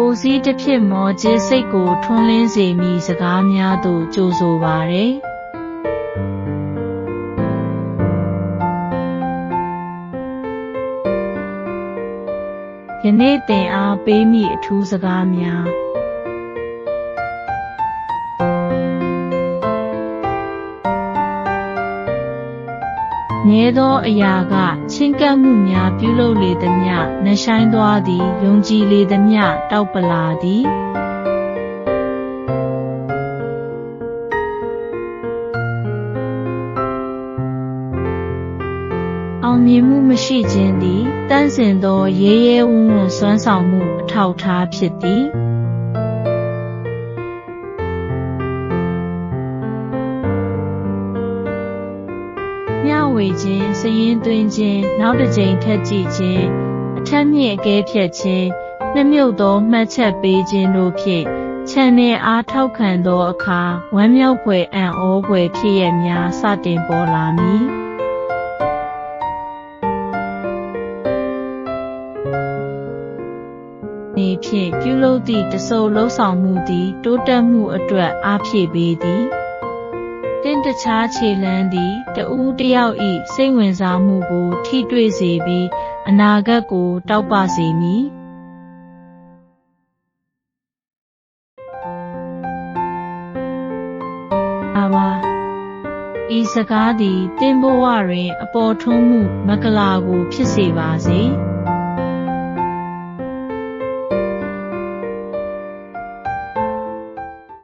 ပိုစည်းတစ်ဖြစ်မောခြင်းစိတ်ကိုထွန်းလင်းစေမည့်စကားများသို့ကြိုဆိုပါရယ်ယနေ့သင်အားပေးမိအထူးစကားများ မြဲသောအရာကချင်းကပ်မှုများပြုလုပ်လေသမျှနှဆိုင်သွားသည်ယုံကြည်လေသမျှတောက်ပလာသည်အောင်မြင်မှုမရှိခြင်းသည်တန့်စင်သောရဲရဲဝံ့ဝံ့စွမ်းဆောင်မှုအထောက်အထားဖြစ်သည် ဝေခြင်းစည်ရင်းသွင်းခြင်းနောက်တစ်ကြိမ်ထက်ကြည့်ခြင်းအထက်မြင့်အကဲဖြတ်ခြင်းနှမြုပ်သောမှတ်ချက်ပေးခြင်းတို့ဖြင့်ခြံနယ်အားထောက်ခံသောအခါဝမ်းမြောက်ဖွယ်အံ့ဩဖွယ်ဖြစ်ရများစတင်ပေါ်လာမည်နေဖြင့်ပြုလုပ်သည့်တစုံလုံးဆောင်မှုသည် တိုးတက်မှုအတွက်အားဖြည့်ပေးသည် တင့်တခြားခြေလှမ်းသည်တဦးတစ်ယောက်၏စိတ်ဝင်စားမှုကို ထိတွေ့စေပြီးအနာဂတ်ကို တောက်ပစေမည်အာပါဤစကားသည်တင့်ဘဝတွင် အပေါ်ထွန်းမှုမက္ကလာကို ဖြစ်စေပါစေ။